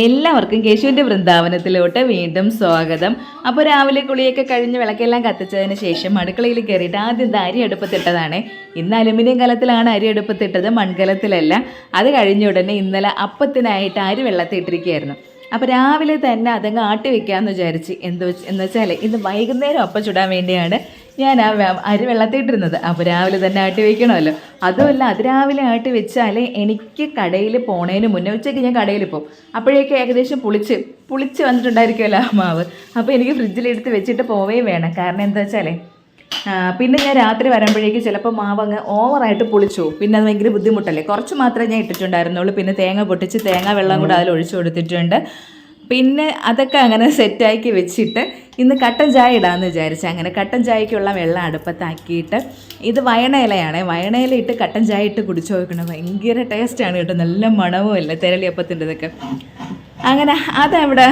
എല്ലാവർക്കും കേശുവിന്റെ വൃന്ദാവനത്തിലോട്ട് വീണ്ടും സ്വാഗതം. അപ്പോൾ രാവിലെ കുളിയൊക്കെ കഴിഞ്ഞ് വിളക്കെല്ലാം കത്തിച്ചതിന് ശേഷം അടുക്കളയിൽ കയറിയിട്ട് ആദ്യം അരി അടുപ്പത്തിട്ടതാണ്. ഇന്ന് അലുമിനിയം കലത്തിലാണ് അരി അടുപ്പത്തിട്ടത് മൺകലത്തിലല്ല. അത് കഴിഞ്ഞ ഉടനെ ഇന്നലെ അപ്പത്തിനായിട്ട് അരി വെള്ളത്തിട്ടിരിക്കുകയായിരുന്നു അപ്പോൾ രാവിലെ തന്നെ അതങ്ങ് ആട്ടി വെക്കാമെന്ന് വിചാരിച്ച് എന്ത് എന്ന് വെച്ചാൽ ഇന്ന് വൈകുന്നേരം അപ്പം ചുടാൻ വേണ്ടിയാണ് ഞാൻ ആ അരി വെള്ളത്തിട്ടിരുന്നത്. അപ്പോൾ രാവിലെ തന്നെ ആട്ടി വെക്കണമല്ലോ. അതുമല്ല അത് രാവിലെ ആട്ടി വെച്ചാൽ എനിക്ക് കടയിൽ പോണേന് മുന്നേ ഉച്ചയ്ക്ക് ഞാൻ കടയിൽ പോകും അപ്പോഴേക്കും ഏകദേശം പുളിച്ച് പുളിച്ച് വന്നിട്ടുണ്ടായിരിക്കുമല്ലോ ആ മാവ്. അപ്പോൾ എനിക്ക് ഫ്രിഡ്ജിലെടുത്ത് വെച്ചിട്ട് പോവേ വേണം. കാരണം എന്താ വെച്ചാലേ പിന്നെ ഞാൻ രാത്രി വരുമ്പോഴേക്ക് ചിലപ്പോൾ മാവ് അങ്ങ് ഓവറായിട്ട് പുളിച്ചു. പിന്നെ അത് ഭയങ്കര ബുദ്ധിമുട്ടല്ലേ? കുറച്ച് മാത്രമേ ഞാൻ ഇട്ടിട്ടുണ്ടായിരുന്നുള്ളൂ. പിന്നെ തേങ്ങ പൊട്ടിച്ച് തേങ്ങ വെള്ളം കൂടെ അതിൽ ഒഴിച്ചു കൊടുത്തിട്ടുണ്ട്. പിന്നെ അതൊക്കെ അങ്ങനെ സെറ്റാക്കി വെച്ചിട്ട് ഇന്ന് കട്ടൻ ചായ ഇടാമെന്ന് വിചാരിച്ചു അങ്ങനെ കട്ടൻ ചായക്കുള്ള വെള്ളം അടുപ്പത്താക്കിയിട്ട് ഇത് വയണയിലയാണ് വയണയില ഇട്ട് കട്ടൻ ചായ ഇട്ട് കുടിച്ചു നോക്കണം ഭയങ്കര ടേസ്റ്റാണ് കേട്ടോ. നല്ല മണവും അല്ലേ തിരളിയപ്പത്തിന്റെ ഇതൊക്കെ അങ്ങനെ അതവിടെ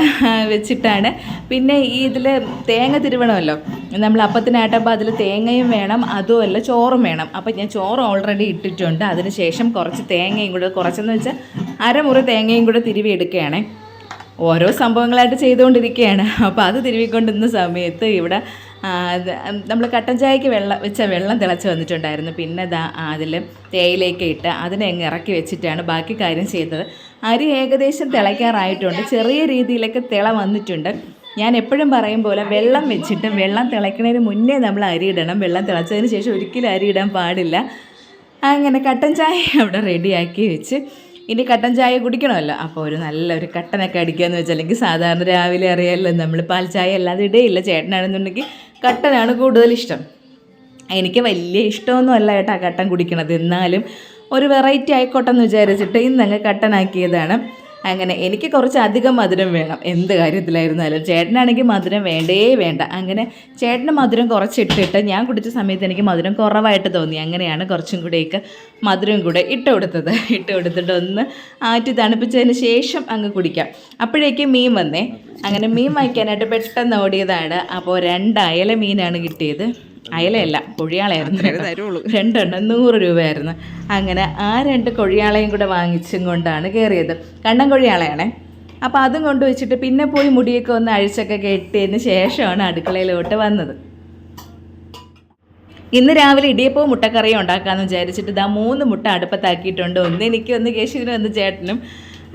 വെച്ചിട്ടാണ്. പിന്നെ ഈ ഇതിൽ തേങ്ങ തിരുവണമല്ലോ നമ്മൾ അപ്പത്തിനായിട്ടപ്പോൾ അതിൽ തേങ്ങയും വേണം അതുമല്ല ചോറും വേണം. അപ്പം ഞാൻ ചോറ് ഓൾറെഡി ഇട്ടിട്ടുണ്ട്. അതിന് ശേഷം കുറച്ച് തേങ്ങയും കൂടെ കുറച്ചെന്ന് വെച്ചാൽ അരമുറി തേങ്ങയും കൂടെ തിരുവി എടുക്കുകയാണേ. ഓരോ സംഭവങ്ങളായിട്ട് ചെയ്തുകൊണ്ടിരിക്കുകയാണ്. അപ്പോൾ അത് തിരുവിക്കൊണ്ടിരുന്ന സമയത്ത് ഇവിടെ നമ്മൾ കട്ടൻ ചായക്ക് വെള്ളം വെച്ച വെള്ളം തിളച്ച് വന്നിട്ടുണ്ടായിരുന്നു. പിന്നെ ദാ അതിൽ തേയിലേക്ക് ഇട്ട് അതിനെ അങ്ങ് ഇറക്കി വെച്ചിട്ടാണ് ബാക്കി കാര്യം ചെയ്തത്. അരി ഏകദേശം തിളയ്ക്കാറായിട്ടുണ്ട്. ചെറിയ രീതിയിലൊക്കെ തിള വന്നിട്ടുണ്ട്. ഞാൻ എപ്പോഴും പറയും പോലെ വെള്ളം വെച്ചിട്ട് വെള്ളം തിളയ്ക്കുന്നതിന് മുന്നേ നമ്മൾ അരി ഇടണം. വെള്ളം തിളച്ചതിന് ശേഷം ഒരിക്കലും അരി ഇടാൻ പാടില്ല. അങ്ങനെ കട്ടൻ ചായ അവിടെ റെഡിയാക്കി വെച്ച് ഇനി കട്ടൻ ചായ കുടിക്കണമല്ലോ. അപ്പോൾ ഒരു നല്ലൊരു കട്ടനൊക്കെ അടിക്കാന്ന് വെച്ചാൽ അല്ലെങ്കിൽ സാധാരണ രാവിലെ അറിയാമല്ലോ നമ്മൾ പാൽ ചായ അല്ലാതെ ഇടയില്ല. ചേട്ടനാണെന്നുണ്ടെങ്കിൽ കട്ടനാണ് കൂടുതൽ ഇഷ്ടം. എനിക്ക് വലിയ ഇഷ്ടമൊന്നും അല്ല കേട്ടോ കട്ടൻ കുടിക്കണത്. എന്നാലും ഒരു വെറൈറ്റി ആയിക്കോട്ടെ എന്ന് വിചാരിച്ചിട്ട് ഇന്നങ്ങ് കട്ടനാക്കിയതാണ്. അങ്ങനെ എനിക്ക് കുറച്ച് അധികം മധുരം വേണം. എന്ത് കാര്യത്തിലായിരുന്നാലും. ചേട്ടനാണെങ്കിൽ മധുരം വേണ്ടേ വേണ്ട. അങ്ങനെ ചേട്ടന് മധുരം കുറച്ചിട്ടിട്ട് ഞാൻ കുടിച്ച സമയത്ത് എനിക്ക് മധുരം കുറവായിട്ട് തോന്നി. അങ്ങനെയാണ് കുറച്ചും കൂടെയൊക്കെ മധുരം കൂടെ ഇട്ട് കൊടുത്തത്. ഇട്ട് കൊടുത്തിട്ട് ഒന്ന് ആറ്റി തണുപ്പിച്ചതിന് ശേഷം അങ്ങ് കുടിക്കാം. അപ്പോഴേക്കും മീൻ വന്നേ. അങ്ങനെ മീൻ വാങ്ങിക്കാനായിട്ട് പെട്ടെന്ന് ഓടിയതാണ്. അപ്പോൾ രണ്ട് അയല മീനാണ് കിട്ടിയത്. അയലയല്ല കൊഴിയാളയായിരുന്നു കേട്ടോ. രണ്ടെണ്ണം നൂറ് രൂപയായിരുന്നു. അങ്ങനെ ആ രണ്ട് കൊഴിയാളയും കൂടെ വാങ്ങിച്ചും കൊണ്ടാണ് കയറിയത്. കണ്ണൻ കൊഴിയാളയാണേ. അപ്പോൾ അതും കൊണ്ട് വെച്ചിട്ട് പിന്നെ പോയി മുടിയൊക്കെ ഒന്ന് അഴിച്ചൊക്കെ കെട്ടിയതിന് ശേഷമാണ് അടുക്കളയിലോട്ട് വന്നത്. ഇന്ന് രാവിലെ ഇടിയപ്പവും മുട്ടക്കറിയും ഉണ്ടാക്കാമെന്ന് വിചാരിച്ചിട്ട് ഇതാ മൂന്ന് മുട്ട അടുപ്പത്താക്കിയിട്ടുണ്ട്. ഒന്ന് എനിക്ക് ഒന്ന് കേശുവിനും ഒന്ന് ചേട്ടനും.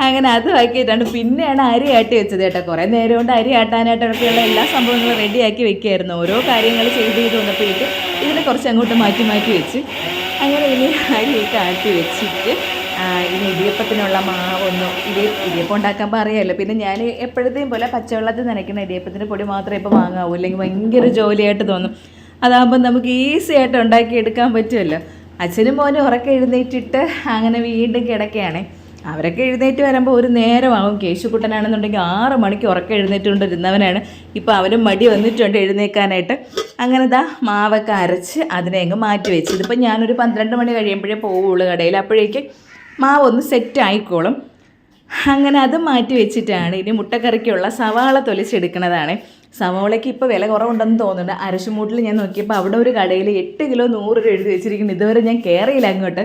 അങ്ങനെ അത് ആക്കിയിട്ടാണ് പിന്നെയാണ് അരി ആട്ടി വെച്ചത് കേട്ടോ. കുറേ നേരം കൊണ്ട് അരി ആട്ടാനായിട്ടൊക്കെയുള്ള എല്ലാ സംഭവങ്ങളും റെഡിയാക്കി വെക്കുകയായിരുന്നു ഓരോ കാര്യങ്ങൾ ചെയ്ത് ചെയ്ത് വന്നപ്പോഴേക്കും ഇതിനെ കുറച്ച് അങ്ങോട്ട് മാറ്റി മാറ്റി വെച്ച്. അങ്ങനെ ഇനി അരിയൊക്കെ ആട്ടി വെച്ചിട്ട് ഇനി ഇടിയപ്പത്തിനുള്ള മാവൊന്നും ഇടി ഇടിയപ്പം ഉണ്ടാക്കാൻ പറയാമല്ലോ പിന്നെ ഞാൻ എപ്പോഴത്തെയും പോലെ പച്ചവെള്ളത്തിൽ നനയ്ക്കുന്ന ഇടിയപ്പത്തിന്റെ പൊടി മാത്രമേ ഇപ്പോൾ വാങ്ങാവൂ. അല്ലെങ്കിൽ ഭയങ്കര ജോലിയായിട്ട് തോന്നും. അതാകുമ്പോൾ നമുക്ക് ഈസി ആയിട്ട് ഉണ്ടാക്കി എടുക്കാൻ പറ്റുമല്ലോ. അച്ഛനും മോനും ഉറക്കെ എഴുന്നേറ്റിട്ട് അങ്ങനെ വീണ്ടും കിടക്കുകയാണേ. അവരൊക്കെ എഴുന്നേറ്റ് വരുമ്പോൾ ഒരു നേരമാകും കേശുക്കുട്ടനാണെന്നുണ്ടെങ്കിൽ ആറ് മണിക്ക് ഉറക്കം എഴുന്നേറ്റുകൊണ്ടിരുന്നവനാണ്. ഇപ്പോൾ അവനും മടി വന്നിട്ടുണ്ട് എഴുന്നേൽക്കാനായിട്ട് അങ്ങനെ ദാ മാവൊക്കെ അരച്ച് അതിനെ അങ്ങ് മാറ്റി വെച്ച്. ഇതിപ്പോൾ ഞാനൊരു പന്ത്രണ്ട് മണി കഴിയുമ്പോഴേ പോവുള്ളൂ കടയിൽ. അപ്പോഴേക്ക് മാവ് ഒന്ന് സെറ്റ് ആയിക്കോളും. അങ്ങനെ അത് മാറ്റി വെച്ചിട്ടാണ് ഇനി മുട്ടക്കറിക്കുള്ള സവാള തൊലിച്ചെടുക്കുന്നതാണ് സവാളയ്ക്ക് ഇപ്പോൾ വില കുറവുണ്ടെന്ന് തോന്നുന്നുണ്ട്. അരശുമൂട്ടിൽ ഞാൻ നോക്കിയപ്പോൾ അവിടെ ഒരു കടയിൽ എട്ട് കിലോ നൂറ് രൂപ എഴുതി വെച്ചിരിക്കുന്നു. ഇതുവരെ ഞാൻ കയറിയില്ല അങ്ങോട്ട്.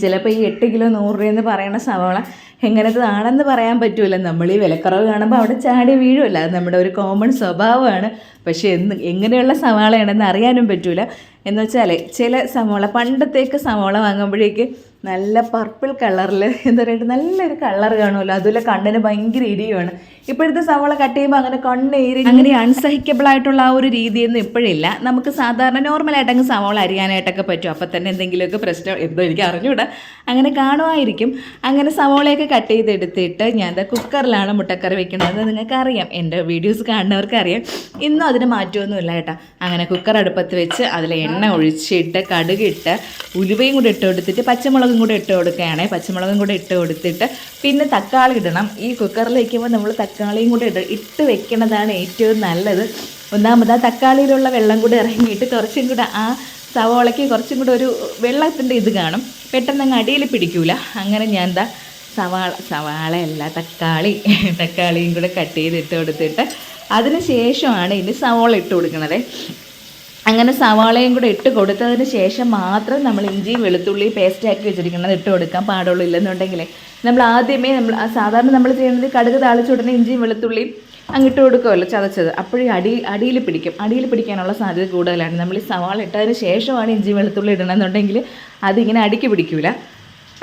ചിലപ്പോൾ ഈ എട്ട് കിലോ നൂറ് രൂപ എന്ന് പറയുന്ന സവാള എങ്ങനത്തതാണെന്ന് പറയാൻ പറ്റൂല. നമ്മൾ ഈ വിലക്കുറവ് കാണുമ്പോൾ അവിടെ ചാടി വീഴുമല്ല അത് നമ്മുടെ ഒരു കോമൺ സ്വഭാവമാണ്. പക്ഷേ എന്ന് എങ്ങനെയുള്ള സവാളയാണെന്ന് അറിയാനും പറ്റൂല. എന്ന് വെച്ചാൽ ചില സവാള പണ്ടത്തേക്ക് സവാള വാങ്ങുമ്പോഴേക്ക് നല്ല പർപ്പിൾ കളറിൽ എന്താ പറയുക നല്ലൊരു കളർ കാണുമല്ലോ. അതുപോലെ കണ്ണിന് ഭയങ്കര ഇരിയുമാണ് ഇപ്പോഴത്തെ സവാള കട്ട് ചെയ്യുമ്പോൾ അങ്ങനെ കണ്ണ് ഇരി അങ്ങനെ അൺസഹിക്കബിൾ ആയിട്ടുള്ള ആ ഒരു രീതിയൊന്നും ഇപ്പോഴില്ല. നമുക്ക് സാധാരണ നോർമലായിട്ട് അങ്ങ് സവാള അരിയാനായിട്ടൊക്കെ പറ്റും. അപ്പം തന്നെ എന്തെങ്കിലുമൊക്കെ പ്രശ്നം എന്തോ എനിക്ക് അറിഞ്ഞൂടാ. അങ്ങനെ കാണുമായിരിക്കും. അങ്ങനെ സവാളയൊക്കെ കട്ട് ചെയ്തെടുത്തിട്ട് ഞാൻ കുക്കറിലാണ് മുട്ടക്കറി വെക്കുന്നത്. നിങ്ങൾക്ക് അറിയാം എന്റെ വീഡിയോസ് കാണുന്നവർക്ക് അറിയാം ഇന്നും അതിന് മാറ്റമൊന്നുമില്ല കേട്ടോ. അങ്ങനെ കുക്കർ അടുപ്പത്ത് വെച്ച് അതിൽ എണ്ണ ഒഴിച്ചിട്ട് കടുകിട്ട് ഉലുവയും കൂടി ഇട്ട് കൊടുത്തിട്ട് പച്ചമുളകും കൂടെ ഇട്ട് കൊടുക്കുകയാണ്. പച്ചമുളകും കൂടെ ഇട്ട് കൊടുത്തിട്ട് പിന്നെ തക്കാളി ഇടണം. ഈ കുക്കറിൽ വയ്ക്കുമ്പോൾ നമ്മൾ തക്കാളിയും കൂടെ ഇട ഇട്ട് വെക്കണതാണ് ഏറ്റവും നല്ലത്. ഒന്നാമത് ആ തക്കാളിയിലുള്ള വെള്ളം കൂടെ ഇറങ്ങിയിട്ട് കുറച്ചും കൂടെ ആ സവോളയ്ക്ക് കുറച്ചും കൂടെ ഒരു വെള്ളത്തിന്റെ ഇത് കാണും. പെട്ടെന്ന് അങ്ങ് അടിയിൽ പിടിക്കൂല. അങ്ങനെ ഞാൻ എന്താ സവാള സവാളയല്ല തക്കാളി തക്കാളിയും കൂടെ കട്ട് ചെയ്ത് ഇട്ട് കൊടുത്തിട്ട് അതിന് ശേഷമാണ് ഇനി സവോള ഇട്ട് കൊടുക്കണത്. അങ്ങനെ സവാളയും കൂടെ ഇട്ട് കൊടുത്തതിന് ശേഷം മാത്രം നമ്മൾ ഇഞ്ചി വെളുത്തുള്ളി പേസ്റ്റാക്കി വെച്ചിരിക്കുന്നത് ഇട്ട് കൊടുക്കാൻ പാടുള്ളൂ. ഇല്ലെന്നുണ്ടെങ്കിൽ നമ്മൾ ആദ്യമേ നമ്മൾ സാധാരണ നമ്മൾ ചെയ്യുന്നത് കടുക് താളിച്ച ഉടനെ ഇഞ്ചിയും വെളുത്തുള്ളിയും അങ്ങിട്ട് കൊടുക്കുമല്ലോ ചതച്ചത്. അപ്പോഴും അടി അടിയിൽ പിടിക്കും. അടിയിൽ പിടിക്കാനുള്ള സാധ്യത കൂടുതലാണ്. നമ്മൾ ഈ സവാള ഇട്ടതിന് ശേഷമാണ് ഇഞ്ചി വെളുത്തുള്ളി ഇടണമെന്നുണ്ടെങ്കിൽ അതിങ്ങനെ അടിക്ക് പിടിക്കില്ല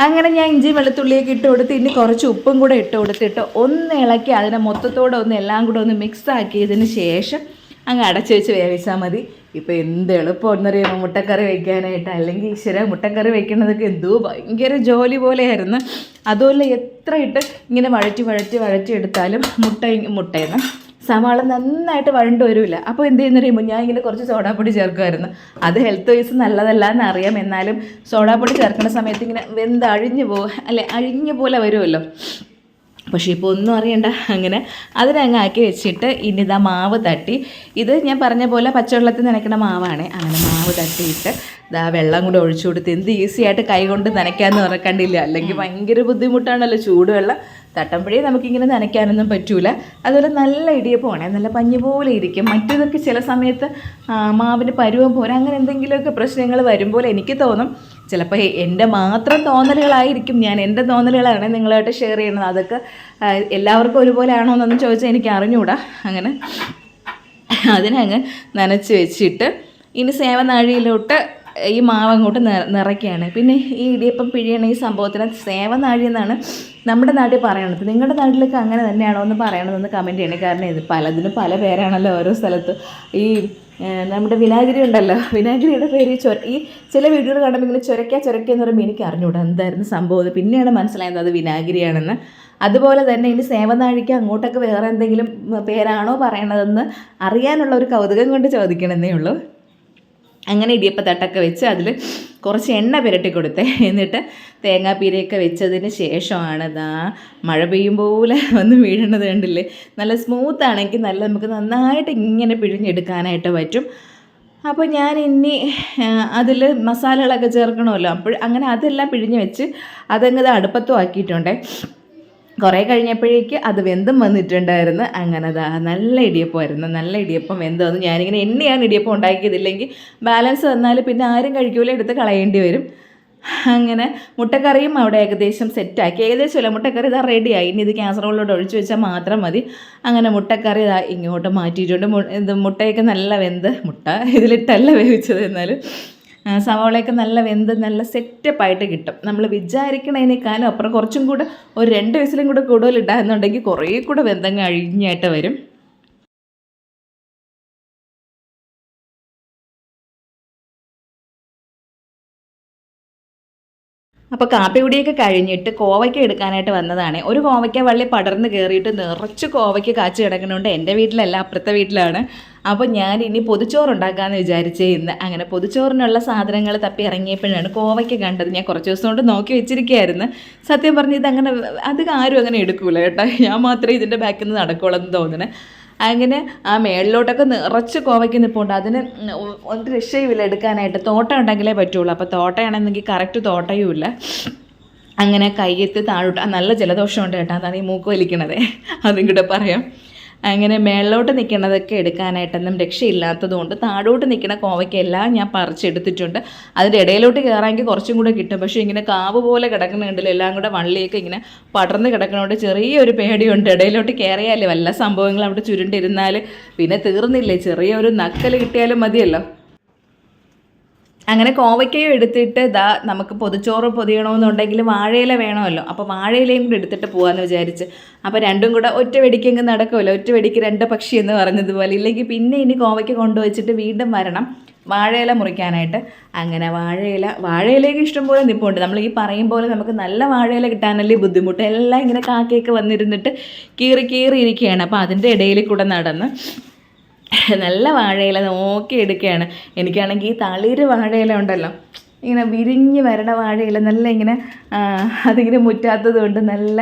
അങ്ങനെ ഞാൻ ഇഞ്ചി വെളുത്തുള്ളിയൊക്കെ ഇട്ട് കൊടുത്ത് ഇനി കുറച്ച് ഉപ്പും കൂടെ ഇട്ട് കൊടുത്തിട്ട് ഒന്ന് ഇളക്കി അതിനെ മൊത്തത്തോടെ ഒന്ന് എല്ലാം കൂടെ ഒന്ന് മിക്സ് ആക്കിയതിന് ശേഷം അങ്ങ് അടച്ചു വെച്ച് വേവിച്ചാൽ മതി. ഇപ്പോൾ എന്ത് എളുപ്പമെന്നറിയാമോ മുട്ടക്കറി വയ്ക്കാനായിട്ട് അല്ലെങ്കിൽ ഈശ്വര മുട്ടക്കറി വയ്ക്കണതൊക്കെ എന്തോ ഭയങ്കര ജോലി പോലെയായിരുന്നു. അതുപോലെ എത്ര ഇട്ട് ഇങ്ങനെ വഴറ്റി വഴറ്റി വഴറ്റി എടുത്താലും മുട്ട മുട്ടയെന്ന് സവാള നന്നായിട്ട് വഴണ്ട് വരില്ല അപ്പോൾ എന്ത് ചെയ്യുന്നറിയുമ്പോൾ ഞാൻ ഇങ്ങനെ കുറച്ച് സോഡാപ്പൊടി ചേർക്കുമായിരുന്നു. അത് ഹെൽത്ത് വൈസ് നല്ലതല്ല എന്നറിയാം എന്നാലും സോഡാപ്പൊടി ചേർക്കുന്ന സമയത്ത് ഇങ്ങനെ വെന്ത് അഴിഞ്ഞു പോകും അല്ലെ അഴിഞ്ഞ പോലെ വരുമല്ലോ. പക്ഷേ ഇപ്പോൾ ഒന്നും അറിയണ്ട. അങ്ങനെ അതിനങ്ങ് ആക്കി വെച്ചിട്ട് ഇനി ഇതാ മാവ് തട്ടി. ഇത് ഞാൻ പറഞ്ഞ പോലെ പച്ചവെള്ളത്തിൽ നനയ്ക്കുന്ന മാവാണ്. അങ്ങനെ മാവ് തട്ടിയിട്ട് ഇതാ വെള്ളം കൂടെ ഒഴിച്ചു കൊടുത്ത് എന്ത് ഈസി ആയിട്ട് കൈ കൊണ്ട് നനയ്ക്കാമെന്ന് പറഞ്ഞില്ല അല്ലെങ്കിൽ ഭയങ്കര ബുദ്ധിമുട്ടാണല്ലോ ചൂടുവെള്ളം. തട്ടമ്പഴേ നമുക്കിങ്ങനെ നനയ്ക്കാനൊന്നും പറ്റൂല. അതുപോലെ നല്ല ഇടിയപ്പമാണ്. നല്ല പഞ്ഞു പോലെ ഇരിക്കും. മറ്റേതൊക്കെ ചില സമയത്ത് മാവിന് പരുവം പോരാ അങ്ങനെ എന്തെങ്കിലുമൊക്കെ പ്രശ്നങ്ങൾ വരുമ്പോൾ എനിക്ക് തോന്നും ചിലപ്പോൾ എന്റെ മാത്രം തോന്നലുകളായിരിക്കും ഞാൻ എന്റെ തോന്നലുകളാണ് നിങ്ങളായിട്ട് ഷെയർ ചെയ്യുന്നത്. അതൊക്കെ എല്ലാവർക്കും ഒരുപോലെ ആണോ എന്നൊന്നും ചോദിച്ചാൽ എനിക്ക് അറിഞ്ഞുകൂടാ അങ്ങനെ അതിനങ്ങ് നനച്ച് വെച്ചിട്ട് ഇനി സേവനാഴിയിലോട്ട് ഈ മാവ് അങ്ങോട്ട് നിറ നിറയ്ക്കുകയാണ്. പിന്നെ ഈ ഇടിയപ്പം പിഴിയണ ഈ സംഭവത്തിന് സേവനാഴി എന്നാണ് നമ്മുടെ നാട്ടിൽ പറയണത്. നിങ്ങളുടെ നാട്ടിലൊക്കെ അങ്ങനെ തന്നെയാണോ എന്ന് പറയണമെന്ന് കമന്റ് ചെയ്യണേ. കാരണം ഇത് പലതിനും പല പേരാണല്ലോ ഓരോ സ്ഥലത്ത്. ഈ നമ്മുടെ വിനാഗിരി ഉണ്ടല്ലോ. വിനാഗിരിയുടെ പേര് ചൊര ഈ ചില വീടുകൾ കാണുമ്പോൾ ഇങ്ങനെ ചൊരക്ക ചൊരക്ക എന്ന് പറയുമ്പോൾ എനിക്ക് അറിഞ്ഞൂടാ എന്തായിരുന്നു സംഭവം പിന്നെയാണ് മനസ്സിലായത് അത് വിനാഗിരിയാണെന്ന്. അതുപോലെ തന്നെ ഇനി സേവനാഴിക്ക് അങ്ങോട്ടൊക്കെ വേറെ എന്തെങ്കിലും പേരാണോ പറയണതെന്ന് അറിയാനുള്ള ഒരു കൗതുകം കൊണ്ട് ചോദിക്കണമെന്നേ ഉള്ളൂ. അങ്ങനെ ഇടിയപ്പത്തട്ടൊക്കെ വെച്ച് അതിൽ കുറച്ച് എണ്ണ പുരട്ടി കൊടുത്തേ. എന്നിട്ട് തേങ്ങാപ്പീരയൊക്കെ വെച്ചതിന് ശേഷമാണ് ദാ മഴ പെയ്യും പോലെ വന്ന് വീഴുന്നത് കണ്ടില്ലേ? നല്ല സ്മൂത്ത് ആണെങ്കിൽ നല്ല നമുക്ക് നന്നായിട്ട് ഇങ്ങനെ പിഴിഞ്ഞെടുക്കാനായിട്ട് പറ്റും. അപ്പോൾ ഞാൻ ഇനി അതിൽ മസാലകളൊക്കെ ചേർക്കണമല്ലോ. അപ്പോൾ അങ്ങനെ അതെല്ലാം പിഴിഞ്ഞ് വെച്ച് അതങ്ങ് അടുപ്പത്തും ആക്കിയിട്ടുണ്ടേ. കുറേ കഴിഞ്ഞപ്പോഴേക്ക് അത് വെന്തും വന്നിട്ടുണ്ടായിരുന്നു. അങ്ങനെ അതാ നല്ല ഇടിയപ്പമായിരുന്നു. നല്ല ഇടിയപ്പം വെന്ത് വന്നു. ഞാനിങ്ങനെ എണ്ണയാണ് ഇടിയപ്പം ഉണ്ടാക്കിയതില്ലെങ്കിൽ ബാലൻസ് വന്നാൽ പിന്നെ ആരും കഴിക്കൂല എടുത്ത് കളയേണ്ടി വരും. അങ്ങനെ മുട്ടക്കറിയും അവിടെ ഏകദേശം സെറ്റാക്കി. ഏകദേശം അല്ല മുട്ടക്കറി ഇതാ റെഡിയായി. ഇനി ഇത് കാസറോളിലോട്ട് ഒഴിച്ചു വെച്ചാൽ മാത്രം മതി. അങ്ങനെ മുട്ടക്കറി ഇതാ ഇങ്ങോട്ട് മാറ്റിയിട്ടുണ്ട്. ഇത് മുട്ടയൊക്കെ നല്ല വെന്ത് മുട്ട ഇതിലിട്ടല്ല വേവിച്ചത് എന്നാലും. സവാളയൊക്കെ നല്ല വെന്ത് നല്ല സെറ്റപ്പായിട്ട് കിട്ടും. നമ്മൾ വിചാരിക്കണതിനേക്കാളും അപ്പുറം കുറച്ചും കൂടെ ഒരു രണ്ട് വയസ്സിലും കൂടെ കൂടുതൽ ഇടാന്നുണ്ടെങ്കിൽ കുറേ കൂടെ വെന്തങ്ങ് അഴിഞ്ഞായിട്ട് വരും. അപ്പോൾ കാപ്പി കുടിയൊക്കെ കഴിഞ്ഞിട്ട് കോവയ്ക്ക എടുക്കാനായിട്ട് വന്നതാണ്. ഒരു കോവയ്ക്ക വള്ളി പടർന്ന് കയറിയിട്ട് നിറച്ച് കോവയ്ക്ക കാച്ചു കിടക്കുന്നുണ്ട്. എന്റെ വീട്ടിലല്ല അപ്പുറത്തെ വീട്ടിലാണ്. അപ്പോൾ ഞാൻ ഇനി പൊതിച്ചോറ് ഉണ്ടാക്കാമെന്ന് വിചാരിച്ചേ ഇന്ന്. അങ്ങനെ പൊതിച്ചോറിനുള്ള സാധനങ്ങൾ തപ്പി ഇറങ്ങിയപ്പോഴാണ് കോവയ്ക്ക് കണ്ടത്. ഞാൻ കുറച്ച് ദിവസം കൊണ്ട് നോക്കി വെച്ചിരിക്കുകയായിരുന്നു. സത്യം പറഞ്ഞ് ഇതങ്ങനെ അധികം ആരും അങ്ങനെ എടുക്കൂല കേട്ടോ. ഞാൻ മാത്രമേ ഇതിന്റെ ബാക്കിൽ നിന്ന് നടക്കുള്ളൂ എന്ന് തോന്നുന്നത് അങ്ങനെ ആ മേളിലോട്ടൊക്കെ നിറച്ച് കോവയ്ക്ക് നിൽപ്പുണ്ട് അതിന് ഒന്ന് രക്ഷയുമില്ല എടുക്കാനായിട്ട്. തോട്ടം ഉണ്ടെങ്കിലേ പറ്റുള്ളൂ. അപ്പോൾ തോട്ടയാണെന്നെങ്കിൽ കറക്റ്റ് തോട്ടയുമില്ല. അങ്ങനെ കയ്യെത്തി താഴോട്ട്. നല്ല ജലദോഷമുണ്ട് കേട്ടോ. അതാണ് ഈ മൂക്ക് വലിക്കണതേ. അതും കൂടെ പറയാം. അങ്ങനെ മേളിലോട്ട് നിൽക്കുന്നതൊക്കെ എടുക്കാനായിട്ടൊന്നും രക്ഷയില്ലാത്തതുകൊണ്ട് താഴോട്ട് നിൽക്കുന്ന കോവയ്ക്കെല്ലാം ഞാൻ പറിച്ചെടുത്തിട്ടുണ്ട്. അതിന്റെ ഇടയിലോട്ട് കയറാമെങ്കിൽ കുറച്ചും കൂടെ കിട്ടും. പക്ഷേ ഇങ്ങനെ കാവ് പോലെ കിടക്കുന്നുണ്ടല്ലോ എല്ലാം കൂടെ വള്ളിയൊക്കെ ഇങ്ങനെ പടർന്ന് കിടക്കണോണ്ട് ചെറിയൊരു പേടിയുണ്ട്. ഇടയിലോട്ട് കയറിയാലേ വല്ല സംഭവങ്ങളും അവിടെ ചുരുണ്ടിരുന്നാൽ പിന്നെ തീർന്നില്ലേ? ചെറിയൊരു നക്കൽ കിട്ടിയാലും മതിയല്ലോ. അങ്ങനെ കോവയ്ക്കയും എടുത്തിട്ട് ഇതാ നമുക്ക് പൊതിച്ചോറ് പൊതിയണമെന്നുണ്ടെങ്കിൽ വാഴയില വേണമല്ലോ. അപ്പോൾ വാഴയിലയും കൂടെ എടുത്തിട്ട് പോകാമെന്ന് വിചാരിച്ച്. അപ്പോൾ രണ്ടും കൂടെ ഒറ്റ വെടിക്കങ്ങ് നടക്കുമല്ലോ? ഒറ്റ വെടിക്ക് രണ്ട് പക്ഷി എന്ന് പറഞ്ഞതുപോലെ. ഇല്ലെങ്കിൽ പിന്നെ ഇനി കോവയ്ക്ക് കൊണ്ടുവച്ചിട്ട് വീണ്ടും വരണം വാഴയില മുറിക്കാനായിട്ട്. അങ്ങനെ വാഴയില വാഴയിലേക്ക് ഇഷ്ടംപോലെ നിപ്പുണ്ട്. നമ്മൾ ഈ പറയും പോലെ നമുക്ക് നല്ല വാഴയില കിട്ടാനല്ലേ ബുദ്ധിമുട്ട്. എല്ലാം ഇങ്ങനെ കാക്കയൊക്കെ വന്നിരുന്നിട്ട് കീറി കീറി ഇരിക്കുകയാണ്. അപ്പോൾ അതിന്റെ ഇടയിൽ കൂടെ നടന്ന് നല്ല വാഴയില നോക്കി എടുക്കുകയാണ്. എനിക്കാണെങ്കിൽ ഈ തളിര് വാഴയില ഉണ്ടല്ലോ. ഇങ്ങനെ വിരിഞ്ഞ് വരണ വാഴയില നല്ല ഇങ്ങനെ അതിങ്ങനെ മുറ്റാത്തത് കൊണ്ട് നല്ല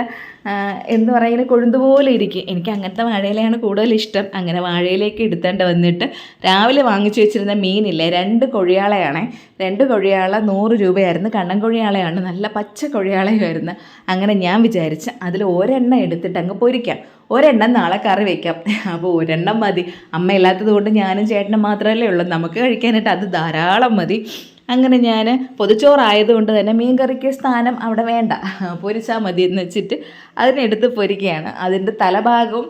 എന്ന് പറയുക ഇങ്ങനെ കൊഴുന്തുപോലെ ഇരിക്കും. എനിക്ക് അങ്ങനത്തെ വാഴയിലയാണ് കൂടുതൽ ഇഷ്ടം. അങ്ങനെ വാഴയിലേക്ക് എടുത്തേണ്ട വന്നിട്ട് രാവിലെ വാങ്ങിച്ചു വെച്ചിരുന്ന മീനില്ലേ രണ്ട് കൊഴിയാളയാണേ. രണ്ട് കൊഴിയാള നൂറ് രൂപയായിരുന്നു. കണ്ണൻ കൊഴിയാളയാണ്. നല്ല പച്ച കൊഴിയാളയുമായിരുന്നു അങ്ങനെ ഞാൻ വിചാരിച്ച് അതിൽ ഒരെണ്ണം എടുത്തിട്ട് അങ്ങ് പൊരിക്കാം. ഒരെണ്ണം നാളെ കറി വയ്ക്കാം അപ്പോൾ ഒരെണ്ണം മതി. അമ്മ ഇല്ലാത്തത് കൊണ്ട് ഞാനും ചേട്ടനും മാത്രമല്ലേ ഉള്ളൂ. നമുക്ക് കഴിക്കാനായിട്ട് അത് ധാരാളം മതി. അങ്ങനെ ഞാൻ പൊതിച്ചോറായതുകൊണ്ട് തന്നെ മീൻ കറിക്ക് സ്ഥാനം അവിടെ വേണ്ട. പൊരിച്ചാൽ മതി എന്ന് വെച്ചിട്ട് അതിനെടുത്ത് പൊരിക്കുകയാണ്. അതിന്റെ തലഭാഗവും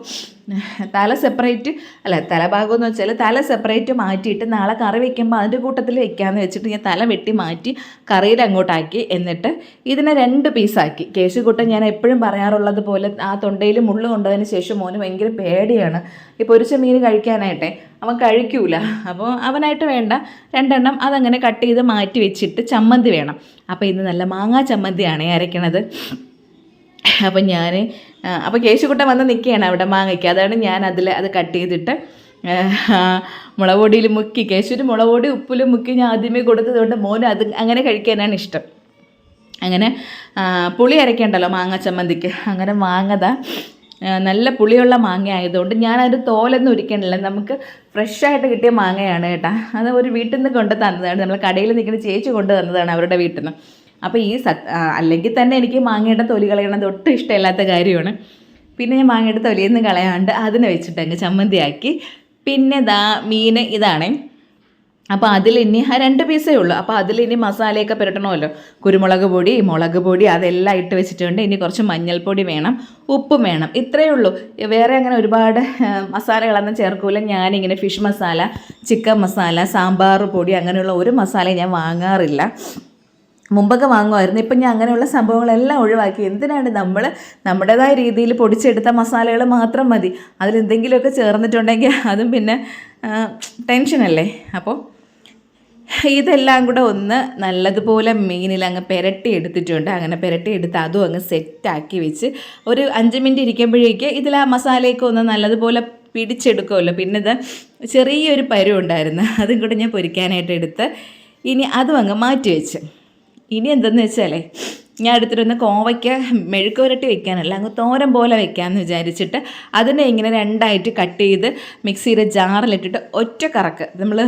തല സെപ്പറേറ്റ് അല്ല തലഭാഗം എന്ന് വെച്ചാൽ തല സെപ്പറേറ്റ് മാറ്റിയിട്ട് നാളെ കറി വെക്കുമ്പോൾ അതിന്റെ കൂട്ടത്തിൽ വെക്കാമെന്ന് വെച്ചിട്ട് ഞാൻ തല വെട്ടി മാറ്റി കറിയിൽ അങ്ങോട്ടാക്കി എന്നിട്ട് ഇതിനെ രണ്ട് പീസാക്കി കേശുകൂട്ടൻ ഞാൻ എപ്പോഴും പറയാറുള്ളത് പോലെ ആ തൊണ്ടയിൽ മുള്ളു കൊണ്ടതിന് ശേഷം മോന് ഭയങ്കര പേടിയാണ്. ഈ പൊരിച്ച മീൻ കഴിക്കാനായിട്ടെ അവൻ കഴിക്കൂല. അപ്പോൾ അവനായിട്ട് വേണ്ട. രണ്ടെണ്ണം അതങ്ങനെ കട്ട് ചെയ്ത് മാറ്റി വെച്ചിട്ട് ചമ്മന്തി വേണം. അപ്പോൾ ഇന്ന് നല്ല മാങ്ങാ ചമ്മന്തിയാണ് അരയ്ക്കണത്. അപ്പം ഞാൻ അപ്പോൾ കേശുക്കുട്ടൻ വന്ന് നിൽക്കുകയാണ് അവിടെ മാങ്ങയ്ക്ക്. അതാണ് ഞാൻ അതിൽ അത് കട്ട് ചെയ്തിട്ട് മുളക് പൊടിയിൽ മുക്കി കേശുവിന് മുളക് പൊടി ഉപ്പിലും മുക്കി ഞാൻ ആദ്യമേ കൊടുത്തതുകൊണ്ട് മോന് അത് അങ്ങനെ കഴിക്കാനാണ് ഇഷ്ടം. അങ്ങനെ പുളി അരയ്ക്കണ്ടല്ലോ മാങ്ങ ചമ്മന്തിക്ക്. അങ്ങനെ മാങ്ങതാ. നല്ല പുളിയുള്ള മാങ്ങ ആയതുകൊണ്ട് അതിന് തോലൊന്നും ഒരിക്കണില്ല. നമുക്ക് ഫ്രഷായിട്ട് കിട്ടിയ മാങ്ങയാണ് കേട്ടോ. അത് ഒരു വീട്ടിൽ നിന്ന് കൊണ്ട് തന്നതാണ്. നമ്മൾ കടയിൽ നിൽക്കുന്ന ചേച്ചി കൊണ്ട് തന്നതാണ് അവരുടെ വീട്ടിൽ നിന്ന്. അപ്പോൾ ഈ സത് അല്ലെങ്കിൽ തന്നെ എനിക്ക് മാങ്ങയുടെ തൊലി കളയണത് ഒട്ടും ഇഷ്ടമില്ലാത്ത കാര്യമാണ്. പിന്നെ ഞാൻ മാങ്ങയുടെ തൊലിയിൽ നിന്ന് കളയാണ്ട് അതിനെ വെച്ചിട്ട് അങ്ങ് ചമ്മന്തിയാക്കി. പിന്നെ ദാ മീൻ ഇതാണേ. അപ്പോൾ അതിൽ ഇനി ആ രണ്ട് പീസേ ഉള്ളൂ. അപ്പോൾ അതിൽ ഇനി മസാലയൊക്കെ പുരട്ടണമല്ലോ. കുരുമുളക് പൊടി മുളക് പൊടി അതെല്ലാം ഇട്ട് വെച്ചിട്ടുണ്ട്. ഇനി കുറച്ച് മഞ്ഞൾപ്പൊടി വേണം ഉപ്പും വേണം. ഇത്രയേ ഉള്ളൂ. വേറെ അങ്ങനെ ഒരുപാട് മസാലകളൊന്നും ചേർക്കൂല. ഞാനിങ്ങനെ ഫിഷ് മസാല ചിക്കൻ മസാല സാമ്പാർ പൊടി അങ്ങനെയുള്ള ഒരു മസാലയും ഞാൻ വാങ്ങാറില്ല. മുമ്പൊക്കെ വാങ്ങുമായിരുന്നു. ഇപ്പം ഞാൻ അങ്ങനെയുള്ള സംഭവങ്ങളെല്ലാം ഒഴിവാക്കി. എന്തിനാണ് നമ്മൾ നമ്മുടേതായ രീതിയിൽ പൊടിച്ചെടുത്ത മസാലകൾ മാത്രം മതി? അതിലെന്തെങ്കിലുമൊക്കെ ചേർന്നിട്ടുണ്ടെങ്കിൽ അതും പിന്നെ ടെൻഷനല്ലേ അപ്പോൾ ഇതെല്ലാം കൂടെ ഒന്ന് നല്ലതുപോലെ മീനിൽ അങ്ങ് പുരട്ടി എടുത്തിട്ടുണ്ട്. അങ്ങനെ പുരട്ടി എടുത്ത് അതും അങ്ങ് സെറ്റാക്കി വെച്ച് ഒരു അഞ്ച് മിനിറ്റ് ഇരിക്കുമ്പോഴേക്ക് ഇതിൽ ആ മസാലയൊക്കെ ഒന്ന് നല്ലതുപോലെ പിടിച്ചെടുക്കുമല്ലോ. പിന്നെ ഇത് ചെറിയൊരു പരുവുണ്ടായിരുന്നു. അതും കൂടെ ഞാൻ പൊരിക്കാനായിട്ട് എടുത്ത് ഇനി അതും അങ്ങ് മാറ്റി വെച്ച്. ഇനി എന്തെന്ന് വെച്ചാലേ ഞാൻ എടുത്തിട്ടൊന്ന് കോവയ്ക്ക് മെഴുക്ക് പുരട്ടി വെക്കാനല്ല അങ്ങ് തോരൻ പോലെ വെക്കാമെന്ന് വിചാരിച്ചിട്ട് അതിനെ ഇങ്ങനെ രണ്ടായിട്ട് കട്ട് ചെയ്ത് മിക്സിയുടെ ജാറിലിട്ടിട്ട് ഒറ്റ കറക്ക് നമ്മൾ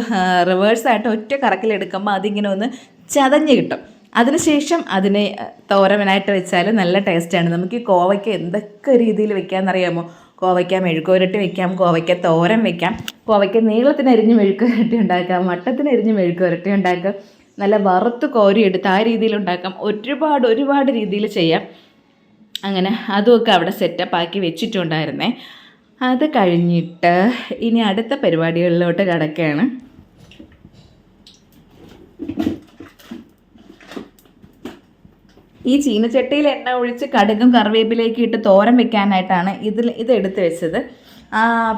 റിവേഴ്സായിട്ട് ഒറ്റ കറക്കിലെടുക്കുമ്പോൾ അതിങ്ങനെ ഒന്ന് ചതഞ്ഞ് കിട്ടും. അതിനുശേഷം അതിനെ തോരമനായിട്ട് വെച്ചാൽ നല്ല ടേസ്റ്റാണ്. നമുക്ക് ഈ കോവയ്ക്ക എന്തൊക്കെ രീതിയിൽ വെക്കാമെന്നറിയാമോ കോവയ്ക്ക മെഴുക്കുവരട്ടി വെക്കാം കോവയ്ക്ക തോരൻ വെക്കാം കോവയ്ക്ക നീളത്തിനരിഞ്ഞ് അരിഞ്ഞ് മെഴുക്കുവരട്ടി ഉണ്ടാക്കാം വട്ടത്തിനരിഞ്ഞ് അരിഞ്ഞ് മെഴുക്കുവരട്ടി ഉണ്ടാക്കാം നല്ല വറുത്ത് കോരിയെടുത്ത് ആ രീതിയിൽ ഉണ്ടാക്കാം. ഒരുപാട് ഒരുപാട് രീതിയിൽ ചെയ്യാം. അങ്ങനെ അതുമൊക്കെ അവിടെ സെറ്റപ്പ് ആക്കി വെച്ചിട്ടുണ്ടായിരുന്നേ. അത് കഴിഞ്ഞിട്ട് ഇനി അടുത്ത പരിപാടികളിലോട്ട് കിടക്കുകയാണ്. ഈ ചീനച്ചട്ടിയിൽ എണ്ണ ഒഴിച്ച് കടുകും കറിവേപ്പിലേക്ക് ഇട്ട് തോരൻ വെക്കാനായിട്ടാണ് ഇതിൽ ഇത് എടുത്ത് വെച്ചത്.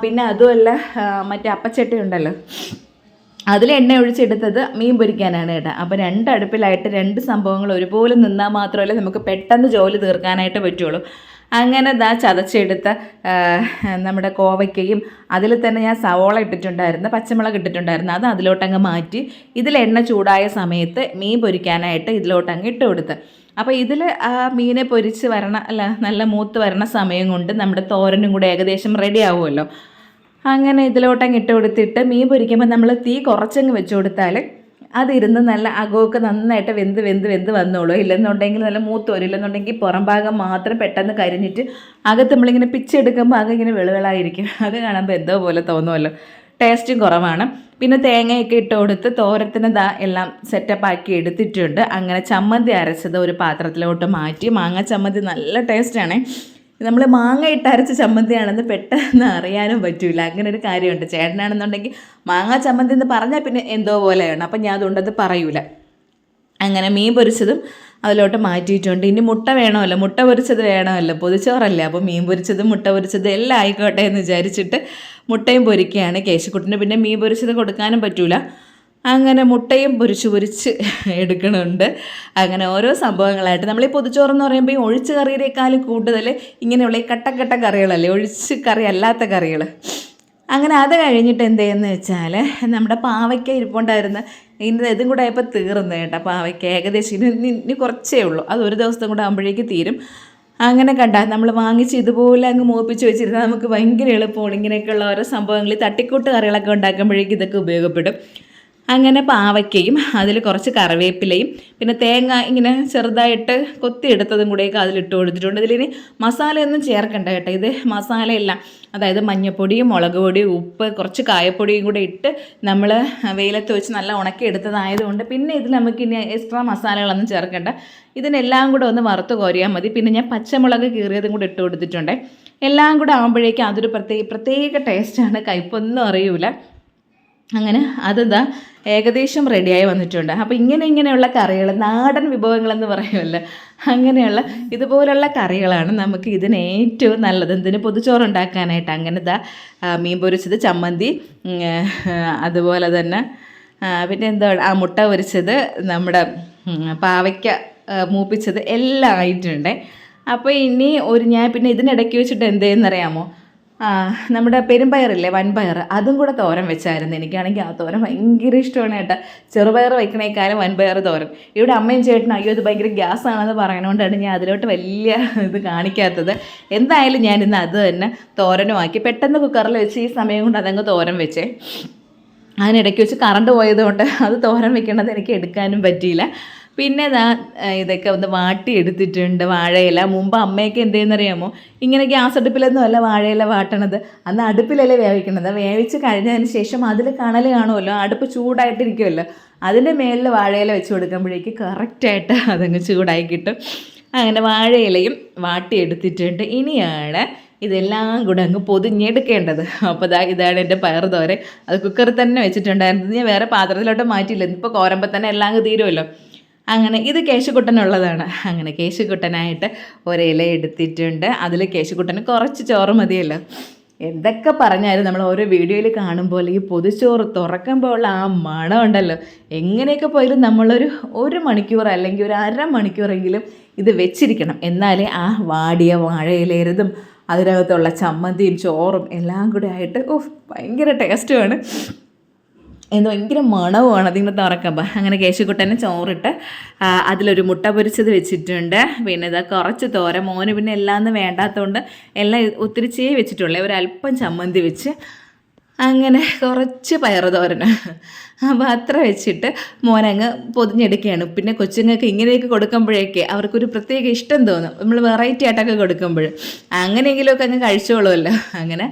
പിന്നെ അതുമല്ല മറ്റേ അപ്പച്ചട്ടി ഉണ്ടല്ലോ. അതിൽ എണ്ണ ഒഴിച്ചെടുത്തത് മീൻ പൊരിക്കാനാണ് കേട്ടോ. അപ്പോൾ രണ്ട് അടുപ്പിലായിട്ട് രണ്ട് സംഭവങ്ങൾ ഒരുപോലെ നിന്നാൽ മാത്രമല്ലേ നമുക്ക് പെട്ടെന്ന് ജോലി തീർക്കാനായിട്ട് പറ്റുള്ളൂ. അങ്ങനെ ദാ ചതച്ചെടുത്ത നമ്മുടെ കോവയ്ക്കയും അതിൽ തന്നെ ഞാൻ സവോള ഇട്ടിട്ടുണ്ടായിരുന്നു പച്ചമുളക് ഇട്ടിട്ടുണ്ടായിരുന്നു. അത് അതിലോട്ടങ്ങ് മാറ്റി ഇതിൽ എണ്ണ ചൂടായ സമയത്ത് മീൻ പൊരിക്കാനായിട്ട് ഇതിലോട്ടങ്ങ് ഇട്ട് കൊടുത്ത്. അപ്പോൾ ഇതിൽ ആ മീനെ പൊരിച്ച് വരണ അല്ല നല്ല മൂത്ത് വരണ സമയം കൊണ്ട് നമ്മുടെ തോരനും കൂടെ ഏകദേശം റെഡി ആവുമല്ലോ. അങ്ങനെ ഇതിലോട്ടങ്ങ് ഇട്ട് കൊടുത്തിട്ട് മീൻ പൊരിക്കുമ്പോൾ നമ്മൾ തീ കുറച്ചങ്ങ് വെച്ച് കൊടുത്താൽ അതിരുന്ന് നല്ല അകമൊക്കെ നന്നായിട്ട് വെന്ത് വെന്ത് വെന്ത് വന്നോളൂ. ഇല്ലെന്നുണ്ടെങ്കിൽ നല്ല മൂത്ത് വരും. ഇല്ലെന്നുണ്ടെങ്കിൽ പുറം ഭാഗം മാത്രം പെട്ടെന്ന് കരിഞ്ഞിട്ട് അകത്ത് നമ്മളിങ്ങനെ പിച്ചെടുക്കുമ്പോൾ അകം ഇങ്ങനെ വെളുവിളായിരിക്കും. അത് കാണുമ്പോൾ എന്തോ പോലെ തോന്നുമല്ലോ. ടേസ്റ്റും കുറവാണ്. പിന്നെ തേങ്ങയൊക്കെ ഇട്ട് കൊടുത്ത് തോരത്തിന് ദാ എല്ലാം സെറ്റപ്പ് ആക്കി എടുത്തിട്ടുണ്ട്. അങ്ങനെ ചമ്മന്തി അരച്ചത് ഒരു പാത്രത്തിലോട്ട് മാറ്റി. മാങ്ങ ചമ്മന്തി നല്ല ടേസ്റ്റാണ്. നമ്മൾ മാങ്ങ ഇട്ട് അരച്ച ചമ്മന്തിയാണെന്ന് പെട്ടെന്ന് അറിയാനും പറ്റില്ല അങ്ങനെ ഒരു കാര്യമുണ്ട്. ചേട്ടനാണെന്നുണ്ടെങ്കിൽ മാങ്ങ ചമ്മന്തി എന്ന് പറഞ്ഞാൽ പിന്നെ എന്തോ പോലെയാണ്. അപ്പം ഞാൻ അതുകൊണ്ടത് പറയൂല. അങ്ങനെ മീൻ പൊരിച്ചതും അതിലോട്ട് മാറ്റിയിട്ടുണ്ട്. ഇനി മുട്ട വേണമല്ലോ. മുട്ട പൊരിച്ചത് വേണമല്ലോ. പൊതിച്ചോറല്ലേ? അപ്പോൾ മീൻ പൊരിച്ചതും മുട്ട പൊരിച്ചതും എല്ലാം ആയിക്കോട്ടെ എന്ന് വിചാരിച്ചിട്ട് മുട്ടയും പൊരിക്കുകയാണ് കേശുക്കുട്ടിന്. പിന്നെ മീൻ പൊരിച്ചത് കൊടുക്കാനും പറ്റൂല. അങ്ങനെ മുട്ടയും പൊരിച്ച് പൊരിച്ച് എടുക്കണുണ്ട്. അങ്ങനെ ഓരോ സംഭവങ്ങളായിട്ട്. നമ്മൾ ഈ പൊതിച്ചോറെന്ന് പറയുമ്പോൾ ഈ ഒഴിച്ച് കറിയേക്കാളും കൂടുതൽ ഇങ്ങനെയുള്ള ഈ കട്ടക്കട്ട കറികളല്ലേ? ഒഴിച്ച് കറി അല്ലാത്ത കറികൾ അങ്ങനെ അത് കഴിഞ്ഞിട്ട് എന്ത് ചെയ്യുന്നത് വെച്ചാൽ നമ്മുടെ പാവയ്ക്ക ഇരിപ്പുണ്ടായിരുന്ന. ഇന്ന് ഇതും കൂടെ ആയപ്പോൾ തീർന്നു കേട്ടോ പാവയ്ക്ക. ഏകദേശം ഇനി ഇനി- കുറച്ചേ ഉള്ളൂ. അത് ഒരു ദിവസം കൂടെ ആകുമ്പോഴേക്ക് തീരും. അങ്ങനെ കണ്ട നമ്മൾ വാങ്ങിച്ച് ഇതുപോലെ അങ്ങ് മൂപ്പിച്ച് വെച്ചിരുന്നാൽ നമുക്ക് ഭയങ്കര എളുപ്പമാണ്. ഇങ്ങനെയൊക്കെയുള്ള ഓരോ സംഭവങ്ങൾ തട്ടിക്കൂട്ട് കറികളൊക്കെ ഉണ്ടാക്കുമ്പോഴേക്കും ഇതൊക്കെ ഉപയോഗപ്പെടും. അങ്ങനെ പാവയ്ക്കയും അതിൽ കുറച്ച് കറിവേപ്പിലയും പിന്നെ തേങ്ങ ഇങ്ങനെ ചെറുതായിട്ട് കൊത്തിയെടുത്തതും കൂടെയൊക്കെ അതിലിട്ട് കൊടുത്തിട്ടുണ്ട്. ഇതിലിനി മസാലയൊന്നും ചേർക്കണ്ട കേട്ടോ. ഇത് മസാലയല്ല. അതായത് മഞ്ഞൾപ്പൊടിയും മുളക് പൊടിയും ഉപ്പ് കുറച്ച് കായപ്പൊടിയും കൂടെ ഇട്ട് നമ്മൾ വെയിലത്ത് വെച്ച് നല്ല ഉണക്കി എടുത്തതായതുകൊണ്ട് പിന്നെ ഇതിൽ നമുക്ക് ഇനി എക്സ്ട്രാ മസാലകളൊന്നും ചേർക്കണ്ട. ഇതിനെല്ലാം കൂടെ ഒന്ന് വറുത്ത് കോരിയാൽ മതി. പിന്നെ ഞാൻ പച്ചമുളക് കീറിയതും കൂടെ ഇട്ട് കൊടുത്തിട്ടുണ്ട്. എല്ലാം കൂടെ ആകുമ്പോഴേക്കും അതൊരു പ്രത്യേക പ്രത്യേക ടേസ്റ്റാണ് കയ്പൊന്നും അറിയൂല. അങ്ങനെ അതെന്താ ഏകദേശം റെഡിയായി വന്നിട്ടുണ്ട്. അപ്പോൾ ഇങ്ങനെ ഇങ്ങനെയുള്ള കറികൾ നാടൻ വിഭവങ്ങളെന്ന് പറയുമല്ലോ അങ്ങനെയുള്ള ഇതുപോലുള്ള കറികളാണ് നമുക്ക് ഇതിന് ഏറ്റവും നല്ലത്. എന്തിന്? പൊതുച്ചോറ് ഉണ്ടാക്കാനായിട്ട് അങ്ങനെ ഇതാ മീൻ പൊരിച്ചത് ചമ്മന്തി അതുപോലെ തന്നെ പിന്നെ എന്താ ആ മുട്ട പൊരിച്ചത് നമ്മുടെ പാവയ്ക്ക മൂപ്പിച്ചത് എല്ലാം ആയിട്ടുണ്ട്. അപ്പോൾ ഇനി ഒരു ഞാൻ പിന്നെ ഇതിനിടയ്ക്ക് വെച്ചിട്ട് എന്ത് ചെയ്യുന്നറിയാമോ നമ്മുടെ പെരുമ്പയറില്ലേ വൻപയർ അതും കൂടെ തോരൻ വെച്ചായിരുന്നു. എനിക്കാണെങ്കിൽ ആ തോരൻ ഭയങ്കര ഇഷ്ടമാണ് കേട്ടോ. ചെറുപയർ വയ്ക്കണേക്കാളും വൻപയർ തോരൻ. ഇവിടെ അമ്മയും ചേട്ടനും അയ്യോ ഇത് ഭയങ്കര ഗ്യാസ് ആണെന്ന് പറയണോണ്ടാണ് ഞാൻ അതിലോട്ട് വലിയ ഇത് കാണിക്കാത്തത്. എന്തായാലും ഞാൻ ഇന്ന് അത് തന്നെ തോരനുമാക്കി പെട്ടെന്ന് കുക്കറിൽ വെച്ച് ഈ സമയം കൊണ്ട് അതങ്ങ് തോരൻ വെച്ചേ. അതിനിടയ്ക്ക് വെച്ച് കറണ്ട് പോയതുകൊണ്ട് അത് തോരൻ വെക്കേണ്ടത് എനിക്ക് എടുക്കാനും പറ്റിയില്ല. പിന്നെ ഇതാ ഇതൊക്കെ ഒന്ന് വാട്ടി എടുത്തിട്ടുണ്ട് വാഴയില. മുമ്പ് അമ്മയൊക്കെ എന്ത് ചെയ്യുന്നറിയാമോ ഇങ്ങനെ ഗ്യാസ് അടുപ്പിലൊന്നും അല്ല വാഴയില വാട്ടണത്. അന്ന് അടുപ്പിലല്ലേ വേവിക്കണത്. വേവിച്ച് കഴിഞ്ഞതിന് ശേഷം അതിൽ കണൽ കാണുമല്ലോ. അടുപ്പ് ചൂടായിട്ടിരിക്കുമല്ലോ. അതിന്റെ മേളിൽ വാഴയില വെച്ച് കൊടുക്കുമ്പോഴേക്ക് കറക്റ്റായിട്ട് അതങ്ങ് ചൂടായി കിട്ടും. അങ്ങനെ വാഴയിലയും വാട്ടിയെടുത്തിട്ടുണ്ട്. ഇനിയാണ് ഇതെല്ലാം കൂടെ അങ്ങ് പൊതിഞ്ഞെടുക്കേണ്ടത്. അപ്പോൾ ഇതാ ഇതാണ് എന്റെ പയർ തോരൻ. അത് കുക്കറിൽ തന്നെ വെച്ചിട്ടുണ്ടായിരുന്നത്. ഞാൻ വേറെ പാത്രത്തിലോട്ട് മാറ്റിയില്ല. ഇപ്പോൾ കോരമ്പോൾ തന്നെ എല്ലാം അങ്ങ് തീരുമല്ലോ. അങ്ങനെ ഇത് കേശുക്കുട്ടനുള്ളതാണ് അങ്ങനെ കേശുക്കുട്ടനായിട്ട് ഒരില എടുത്തിട്ടുണ്ട്. അതിൽ കേശുക്കുട്ടന് കുറച്ച് ചോറ് മതിയല്ലോ. എന്തൊക്കെ പറഞ്ഞാലും നമ്മൾ ഓരോ വീഡിയോയിൽ കാണുമ്പോൾ ഈ പൊതിച്ചോറ് തുറക്കുമ്പോൾ ആ മണം ഉണ്ടല്ലോ. എങ്ങനെയൊക്കെ പോയാലും നമ്മളൊരു ഒരു മണിക്കൂർ അല്ലെങ്കിൽ ഒരു അര മണിക്കൂറെങ്കിലും ഇത് വെച്ചിരിക്കണം. എന്നാലേ ആ വാടിയ വാഴയിലേരതും അതിനകത്തുള്ള ചമ്മന്തിയും ചോറും എല്ലാം കൂടെ ആയിട്ട് ഓ ഭയങ്കര ടേസ്റ്റുമാണ് എന്ന് ഭയങ്കര മണവുമാണ് അതിങ്ങനെ തുറക്കുമ്പോൾ അങ്ങനെ കേശുക്കുട്ടനെ ചോറിട്ട് അതിലൊരു മുട്ട പൊരിച്ചത് വെച്ചിട്ടുണ്ട്. പിന്നെ ഇതാ കുറച്ച് തോര മോന് പിന്നെ എല്ലാം ഒന്നും വേണ്ടാത്തതുകൊണ്ട് എല്ലാം ഒത്തിരിച്ചേ വെച്ചിട്ടുള്ളേ. ഒരല്പം ചമ്മന്തി വെച്ച് അങ്ങനെ കുറച്ച് പയർ തോരന് അപ്പോൾ അത്ര വെച്ചിട്ട് മോനങ്ങ് പൊതിഞ്ഞെടുക്കുകയാണ്. പിന്നെ കൊച്ചുങ്ങൾക്ക് ഇങ്ങനെയൊക്കെ കൊടുക്കുമ്പോഴേക്കെ അവർക്കൊരു പ്രത്യേക ഇഷ്ടം തോന്നും. നമ്മൾ വെറൈറ്റി ആയിട്ടൊക്കെ കൊടുക്കുമ്പോൾ. അങ്ങനെയെങ്കിലുമൊക്കെ അങ്ങ് കഴിച്ചോളുമല്ലോ. അങ്ങനെ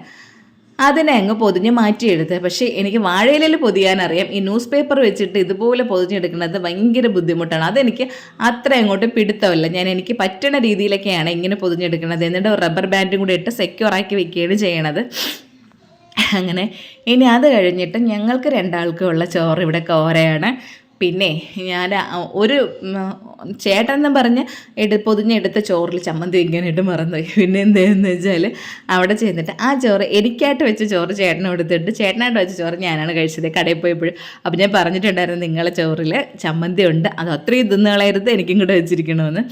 അതിനെ അങ്ങ് പൊതിഞ്ഞ് മാറ്റിയെടുത്ത്. പക്ഷേ എനിക്ക് വാഴയിലയിൽ പൊതിയാനറിയാം. ഈ ന്യൂസ് പേപ്പർ വെച്ചിട്ട് ഇതുപോലെ പൊതിഞ്ഞെടുക്കുന്നത് ഭയങ്കര ബുദ്ധിമുട്ടാണ്. അതെനിക്ക് അത്ര അങ്ങോട്ട് പിടുത്തമല്ല. ഞാൻ എനിക്ക് പറ്റുന്ന രീതിയിലൊക്കെയാണ് ഇങ്ങനെ പൊതിഞ്ഞെടുക്കുന്നത്. എന്നിട്ട് റബ്ബർ ബാൻഡും കൂടി ഇട്ട് സെക്യൂർ ആക്കി വെക്കുകയാണ് ചെയ്യണത്. അങ്ങനെ ഇനി അത് കഴിഞ്ഞിട്ട് ഞങ്ങൾക്ക് രണ്ടാൾക്കും ഉള്ള ചോറ് ഇവിടെ കോരയാണ്. പിന്നെ ഞാൻ ഒരു ചേട്ടൻ എന്ന് പറഞ്ഞ് എടു പൊതിഞ്ഞെടുത്ത ചോറിൽ ചമ്മന്തി ഇട്ട് മറന്നുപോയി. പിന്നെ എന്താണെന്ന് വെച്ചാൽ അവിടെ ചെന്നിട്ട് ആ ചോറ് എനിക്കായിട്ട് വെച്ച ചോറ് ചേട്ടന് കൊടുത്തിട്ട് ചേട്ടനായിട്ട് വെച്ച ചോറ് ഞാനാണ് കഴിച്ചത് കടയിൽ പോയപ്പോഴും. അപ്പം ഞാൻ പറഞ്ഞിട്ടുണ്ടായിരുന്നു നിങ്ങളെ ചോറിൽ ചമ്മന്തി ഉണ്ട്. അത് അത്രയും തിന്നുകളയരുത് എനിക്കും കൂടെ വെച്ചിരിക്കണമെന്ന്.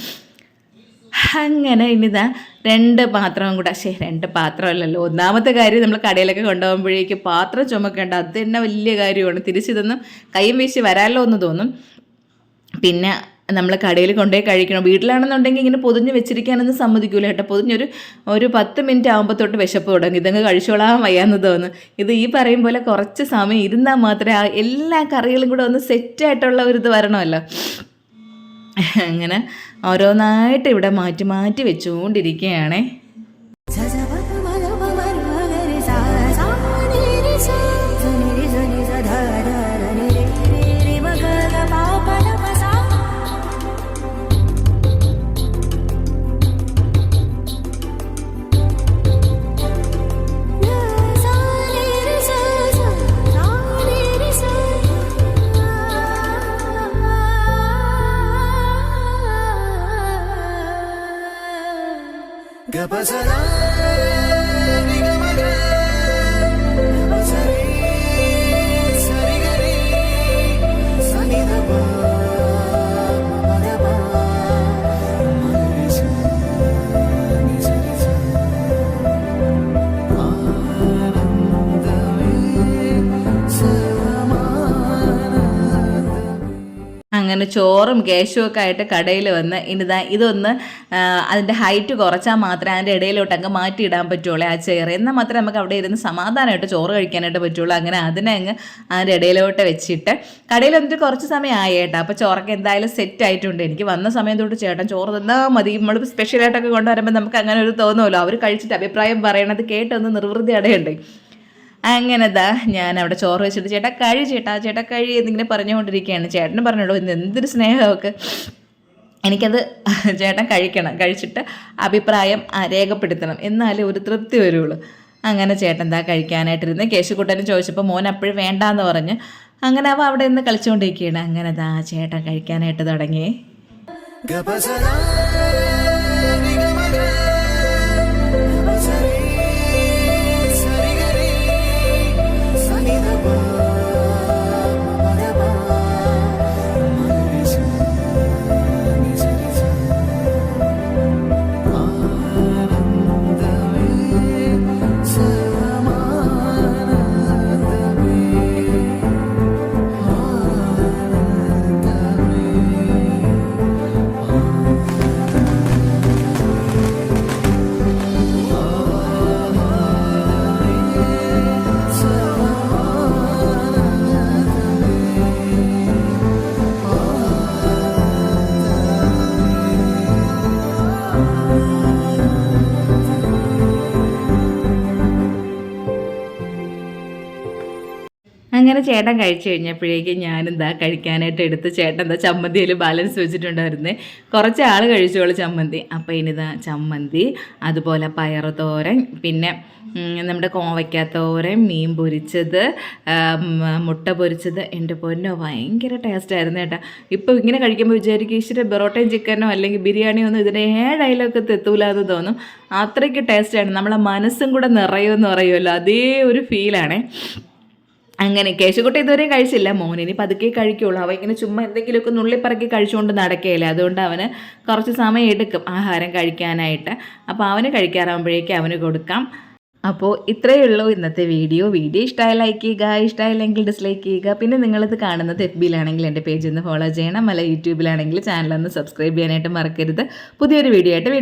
അങ്ങനെ ഇനിതാ രണ്ട് പാത്രവും കൂടെ. ശേ രണ്ട് പാത്രമല്ലല്ലോ. ഒന്നാമത്തെ കാര്യം നമ്മൾ കടയിലൊക്കെ കൊണ്ടുപോകുമ്പോഴേക്ക് പാത്രം ചുമക്കേണ്ട. അത് തന്നെ വലിയ കാര്യമാണ്. തിരിച്ചിതൊന്നും കൈയും വീശി വരാമല്ലോ എന്ന് തോന്നും. പിന്നെ നമ്മൾ കടയിൽ കൊണ്ടുപോയി കഴിക്കണം. വീട്ടിലാണെന്നുണ്ടെങ്കിൽ ഇങ്ങനെ പൊതിഞ്ഞ് വെച്ചിരിക്കാനൊന്നും സമ്മതിക്കൂല കേട്ടോ. പൊതിഞ്ഞൊരു ഒരു പത്ത് മിനിറ്റ് ആകുമ്പോൾ തൊട്ട് വിശപ്പ് തുടങ്ങും. ഇതങ്ങ് കഴിച്ചോളാൻ വയ്യാന്ന് തോന്നുന്നു ഇത് ഈ പറയും പോലെ കുറച്ച് സമയം ഇരുന്നാൽ മാത്രമേ ആ എല്ലാ കറികളും കൂടെ ഒന്ന് സെറ്റായിട്ടുള്ള ഒരു ഇത് വരണമല്ലോ. അങ്ങനെ ഓരോന്നായിട്ട് ഇവിടെ മാറ്റി മാറ്റി വെച്ചുകൊണ്ടിരിക്കുകയാണേ. അങ്ങനെ ചോറും കേശവും ഒക്കെ ആയിട്ട് കടയിൽ വന്ന് ഇനിതാ ഇതൊന്ന് അതിന്റെ ഹൈറ്റ് കുറച്ചാൽ മാത്രമേ അതിന്റെ ഇടയിലോട്ട് അങ്ങ് മാറ്റിയിടാൻ പറ്റുള്ളൂ ആ ചെയർ എന്നാൽ മാത്രമേ നമുക്ക് അവിടെ ഇരുന്ന് സമാധാനമായിട്ട് ചോറ് കഴിക്കാനായിട്ട് പറ്റുള്ളൂ. അങ്ങനെ അതിനെ അങ്ങ് അതിന്റെ ഇടയിലോട്ട് വെച്ചിട്ട് കടയിൽ വന്നിട്ട് കുറച്ച് സമയം ആയി അപ്പോൾ ചോറൊക്കെ എന്തായാലും സെറ്റ് ആയിട്ടുണ്ട്. എനിക്ക് വന്ന സമയം തൊട്ട് ചേട്ടൻ ചോറ് തന്നാൽ മതി. നമ്മൾ സ്പെഷ്യലായിട്ടൊക്കെ കൊണ്ടുവരുമ്പോൾ നമുക്ക് അങ്ങനെ ഒരു തോന്നുമല്ലോ അവർ കഴിച്ചിട്ട് അഭിപ്രായം പറയണത് കേട്ടൊന്ന് നിർവൃതി അടയുണ്ട്. അങ്ങനെ ദാ ഞാൻ അവിടെ ചോറ് വെച്ചിട്ട് ചേട്ടാ കഴി ചേട്ടാ ചേട്ടാ കഴി എന്നിങ്ങനെ പറഞ്ഞുകൊണ്ടിരിക്കുകയാണ്. ചേട്ടന് പറഞ്ഞോളൂ ഇന്ന് എന്തൊരു സ്നേഹമൊക്കെ എനിക്കത് ചേട്ടൻ കഴിക്കണം കഴിച്ചിട്ട് അഭിപ്രായം രേഖപ്പെടുത്തണം. എന്നാലേ ഒരു തൃപ്തി വരുള്ളൂ. അങ്ങനെ ചേട്ടൻ എന്താ കഴിക്കാനായിട്ടിരുന്ന് കേശുക്കുട്ടനും ചോദിച്ചപ്പോൾ മോൻ അപ്പോഴും വേണ്ടാന്ന് പറഞ്ഞ് അങ്ങനെ അവ അവിടെ നിന്ന് കളിച്ചുകൊണ്ടിരിക്കുകയാണ്. അങ്ങനെ ദാ ചേട്ടൻ കഴിക്കാനായിട്ട് തുടങ്ങി. 음 അങ്ങനെ ചേട്ടൻ കഴിച്ചു കഴിഞ്ഞപ്പോഴേക്കും ഞാനെന്താ കഴിക്കാനായിട്ട് എടുത്ത് ചേട്ടൻ എന്താ ചമ്മന്തിയിൽ ബാലൻസ് വെച്ചിട്ടുണ്ടായിരുന്നേ. കുറച്ച് ആൾ കഴിച്ചോളൂ ചമ്മന്തി. അപ്പോൾ ഇനിതാ ചമ്മന്തി അതുപോലെ പയറ് തോരൻ പിന്നെ നമ്മുടെ കോവയ്ക്കാത്തോരൻ തോരൻ മീൻ പൊരിച്ചത് മുട്ട പൊരിച്ചത്. എന്റെ പൊന്നോ ഭയങ്കര ടേസ്റ്റ് ആയിരുന്നു കേട്ടോ. ഇപ്പോൾ ഇങ്ങനെ കഴിക്കുമ്പോൾ വിചാരിക്കും ഇച്ചിരി ബെറോട്ടയും ചിക്കനോ അല്ലെങ്കിൽ ബിരിയാണിയോ ഒന്നും ഇതിന്റെ ഏഴയിലൊക്കെ തെത്തൂല എന്ന് തോന്നും. അത്രയ്ക്ക് ടേസ്റ്റാണ് നമ്മളെ മനസ്സും കൂടെ നിറയുമെന്ന് പറയുമല്ലോ അതേ ഒരു ഫീലാണേ അങ്ങനെ കേശുകുട്ടി ഇതുവരെ കഴിച്ചില്ല. മോനിനി പതുക്കെ കഴിക്കുള്ളൂ. അവ ഇങ്ങനെ ചുമ്മാ എന്തെങ്കിലുമൊക്കെ നുള്ളിപ്പറക്കി കഴിച്ചുകൊണ്ട് നടക്കുകയില്ല? അതുകൊണ്ട് അവന് കുറച്ച് സമയം എടുക്കും ആഹാരം കഴിക്കാനായിട്ട്. അപ്പോൾ അവന് കഴിക്കാറാകുമ്പോഴേക്കും അവന് കൊടുക്കാം. അപ്പോൾ ഇത്രയേ ഉള്ളൂ ഇന്നത്തെ വീഡിയോ. വീഡിയോ ഇഷ്ടമായി ലൈക്ക് ചെയ്യുക ഇഷ്ടമായില്ലെങ്കിൽ ഡിസ്ലൈക്ക് ചെയ്യുക. പിന്നെ നിങ്ങളിത് കാണുന്നത് എഫ് ബിയിലാണെങ്കിൽ എന്റെ പേജ് ഒന്ന് ഫോളോ ചെയ്യണം. അല്ല യൂട്യൂബിലാണെങ്കിൽ ചാനലൊന്ന് സബ്സ്ക്രൈബ് ചെയ്യാനായിട്ട് മറക്കരുത്. പുതിയൊരു വീഡിയോ ആയിട്ട്